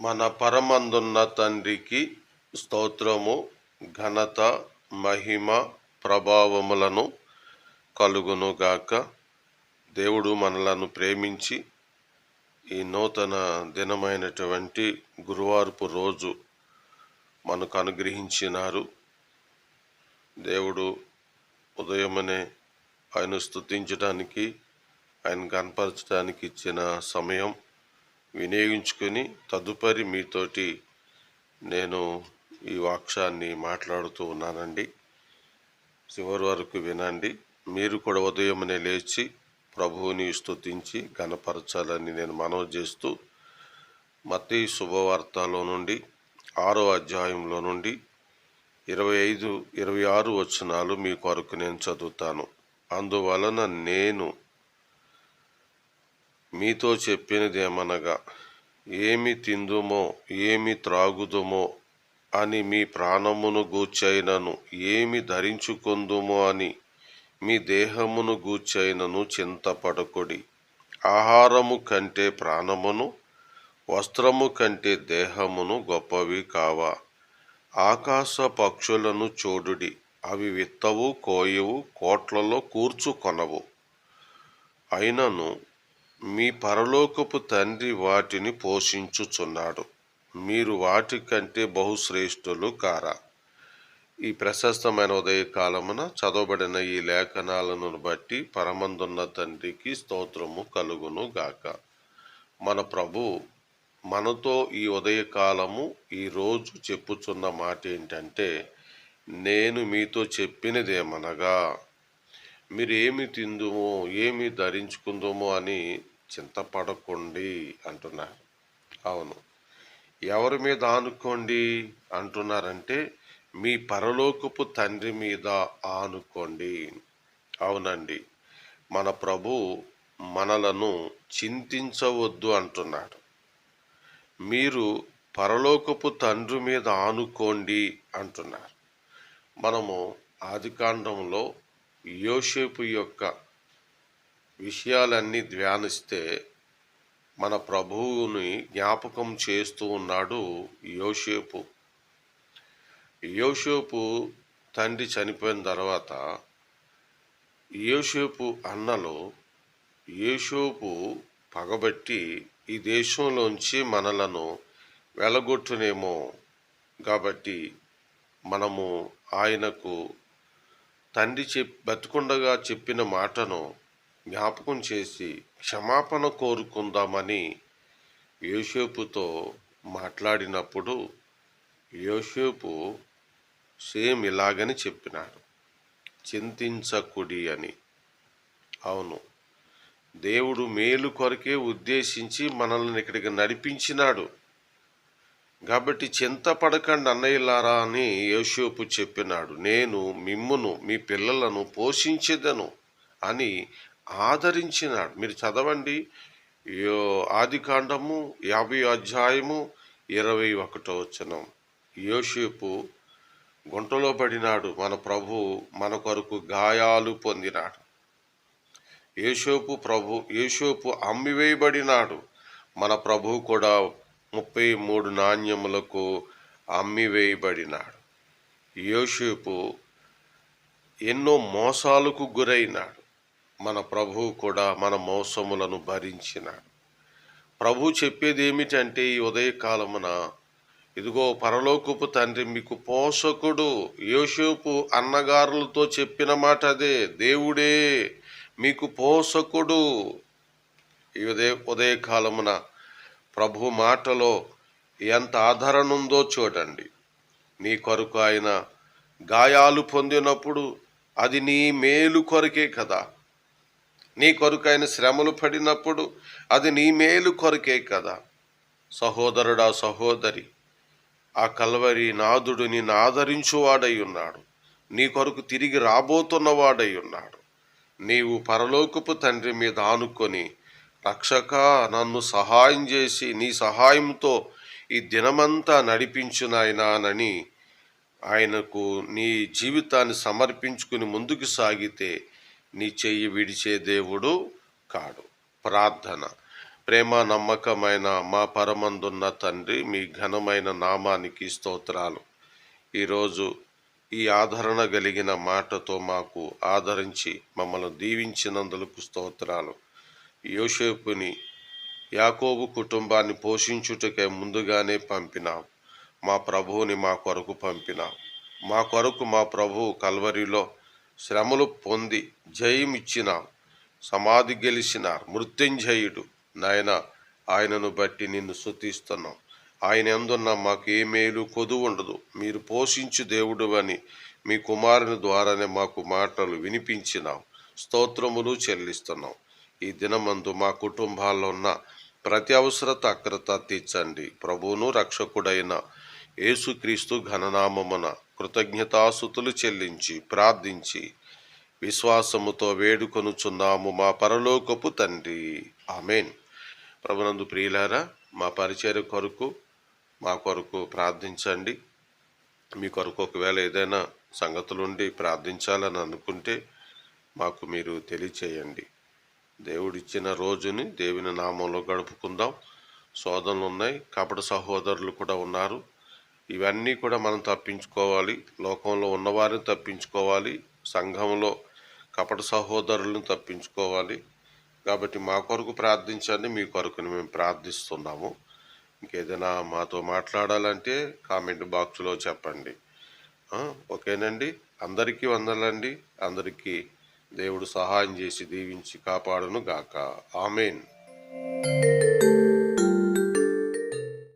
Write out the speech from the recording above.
మన పరమందున్న తండ్రికి స్తోత్రము ఘనత మహిమ ప్రభావములను కలుగునుగాక. దేవుడు మనలను ప్రేమించి ఈ నూతన దినమైనటువంటి గురువారపు రోజు మనకు అనుగ్రహించినారు. దేవుడు ఉదయమనే ఆయన స్థుతించడానికి ఆయన కనపరచడానికి ఇచ్చిన సమయం వినియోగించుకొని తదుపరి మీతోటి నేను ఈ వాక్షాన్ని మాట్లాడుతూ ఉన్నానండి. చివరి వరకు వినండి. మీరు కూడా ఉదయమునే లేచి ప్రభువుని స్తుతించి గణపరచాలని నేను మనవి చేస్తూ మత్తయి శుభవార్తలో నుండి ఆరో అధ్యాయంలో నుండి ఇరవై ఐదు ఇరవై ఆరు వచనాలు మీ కొరకు నేను చదువుతాను. అందువలన నేను మీతో చెప్పినదేమనగా ఏమి తిందుమో ఏమి త్రాగుదుమో అని మీ ప్రాణమును గూర్చైనను ఏమి ధరించుకుందుమో అని మీ దేహమును గూర్చైనను చింతపడకుడి. ఆహారము కంటే ప్రాణమును వస్త్రము కంటే దేహమును గొప్పవి కావా. ఆకాశ పక్షులను చూడుడి అవి విత్తవు కోయవు కోట్లలో కూర్చుకొనవు. అయినను మీ పరలోకపు తండ్రి వాటిని పోషించుచున్నాడు. మీరు వాటి కంటే బహుశ్రేష్ఠులు కారా. ఈ ప్రశస్తమైన ఉదయకాలమున చదవబడిన ఈ లేఖనాలను బట్టి పరమందున్న తండ్రికి స్తోత్రము కలుగును గాక. మన ప్రభు మనతో ఈ ఉదయకాలము ఈ రోజు చెప్పుచున్న మాట ఏంటంటే నేను మీతో చెప్పినదేమనగా మీరు ఏమి తిందుమో ఏమి ధరించుకుందుమో అని చింతపడకండి అంటున్నారు అవును. ఎవరి మీద ఆనుకోండి అంటున్నారంటే మీ పరలోకపు తండ్రి మీద ఆనుకోండి. అవునండి. మన ప్రభు మనలను చింతించవద్దు అంటున్నాడు. మీరు పరలోకపు తండ్రి మీద ఆనుకోండి అంటున్నారు. మనము ఆదికాండంలో యోషేపు యొక్క విషయాలన్నీ ధ్యానిస్తే మన ప్రభువుని జ్ఞాపకం చేస్తూ ఉన్నాడు యోషేపు యోషేపు తండ్రి చనిపోయిన తర్వాత యోషేపు అన్నలో యోషేపు పగబట్టి ఈ దేశంలోంచి మనలను వెలగొట్టునేమో కాబట్టి మనము ఆయనకు తండ్రి చెప్ బతుకుండగా చెప్పిన మాటను జ్ఞాపకం చేసి క్షమాపణ కోరుకుందామని యోసేపుతో మాట్లాడినప్పుడు యోసేపు సేమ్ ఇలాగని చెప్పినాడు. చింతించకుడి అని. అవును. దేవుడు మేలు కొరకే ఉద్దేశించి మనల్ని ఇక్కడికి నడిపించినాడు. కాబట్టి చింతపడకండి అన్నయ్యలారా అని యోసేపు చెప్పినాడు. నేను మిమ్మును మీ పిల్లలను పోషించేదను అని ఆదరించినాడు. మీరు చదవండి. ఆది కాండము యాభై అధ్యాయము ఇరవై ఒకటో వచనం. యోషేపు గుంటలో పడినాడు. మన ప్రభు మన కొరకు గాయాలు పొందినాడు. యేషోపు ప్రభు యేషోపు అమ్మివేయబడినాడు. మన ప్రభు కూడా ముప్పై మూడు నాణ్యములకు అమ్మివేయబడినాడు. యోషేపు ఎన్నో మోసాలకు గురైనాడు. మన ప్రభువు కూడా మన మోసములను భరించినాడు ప్రభు చెప్పేది ఏమిటంటే ఈ ఉదయకాలమున ఇదిగో పరలోకపు తండ్రి మీకు పోషకుడు యోసేపు అన్నగారులతో చెప్పిన మాట అదే దేవుడే మీకు పోషకుడు. ఈ ఉదయ ఉదయకాలమున ప్రభు మాటలో ఎంత ఆదరణ ఉందో చూడండి. నీ కొరకు ఆయన గాయాలు పొందినప్పుడు అది నీ మేలు కొరకే కదా. నీ కొరకు ఆయన శ్రమలు పడినప్పుడు అది నీ మేలు కొరకే కదా. సహోదరుడా సహోదరి ఆ కల్వరి నాదుడు నిన్ను ఆదరించువాడై ఉన్నాడు. నీ కొరకు తిరిగి రాబోతున్నవాడై ఉన్నాడు. నీవు పరలోకపు తండ్రి మీద ఆనుకొని రక్షక నన్ను సహాయం చేసి నీ సహాయంతో ఈ దినమంతా నడిపించు నాయనానని ఆయనకు నీ జీవితాన్ని సమర్పించుకుని ముందుకు సాగితే నీ చెయ్యి విడిచే దేవుడు కాడు. ప్రార్థన. ప్రేమ నమ్మకమైన మా పరమందున్న తండ్రి మీ ఘనమైన నామానికి స్తోత్రాలు. ఈరోజు ఈ ఆదరణ కలిగిన మాటతో మాకు ఆదరించి మమ్మల్ని దీవించినందులకు స్తోత్రాలు. యోసేపుని యాకోబు కుటుంబాన్ని పోషించుటకే ముందుగానే పంపినాం. మా ప్రభువుని మా కొరకు పంపినాం. మా కొరకు మా ప్రభువు కల్వరిలో శ్రమలు పొంది జయం సమాధి గెలిచిన మృత్యుంజయుడు. నాయన ఆయనను బట్టి నిన్ను శుతిస్తున్నాం ఆయన ఎందున్న మాకు ఏ మేలు కొదువు ఉండదు. మీరు పోషించు దేవుడు అని మీ కుమారుని ద్వారానే మాకు మాటలు వినిపించినాం స్తోత్రములు చెల్లిస్తున్నాం. ఈ దినమందు మా కుటుంబాల్లో ఉన్న ప్రతి అవసరత అక్రత తీర్చండి. ప్రభువును రక్షకుడైన యేసుక్రీస్తు ఘననామమున కృతజ్ఞతాసుతులు చెల్లించి ప్రార్థించి విశ్వాసముతో వేడుకొనుచున్నాము మా పరలోకపు తండ్రి. ఆమెన్. ప్రభునందు ప్రియులారా మా పరిచయ కొరకు మా కొరకు ప్రార్థించండి. మీ కొరకు ఒకవేళ ఏదైనా సంగతులుండి ప్రార్థించాలని అనుకుంటే మాకు మీరు తెలియచేయండి. దేవుడిచ్చిన రోజుని దేవుని నామంలో గడుపుకుందాం. సోదరులు ఉన్నాయి కపట సహోదరులు కూడా ఉన్నారు. ఇవన్నీ కూడా మనం తప్పించుకోవాలి. లోకంలో ఉన్నవారిని తప్పించుకోవాలి. సంఘంలో కపట సహోదరులను తప్పించుకోవాలి. కాబట్టి మా కొరకు ప్రార్థించండి మీ కొరకుని మేము ప్రార్థిస్తున్నాము. ఇంకేదైనా మాతో మాట్లాడాలంటే కామెంట్ బాక్స్లో చెప్పండి. ఓకేనండి. అందరికీ వందలండి. అందరికీ దేవుడు సహాయం చేసి దీవించి కాపాడును గాక. ఆమెన్.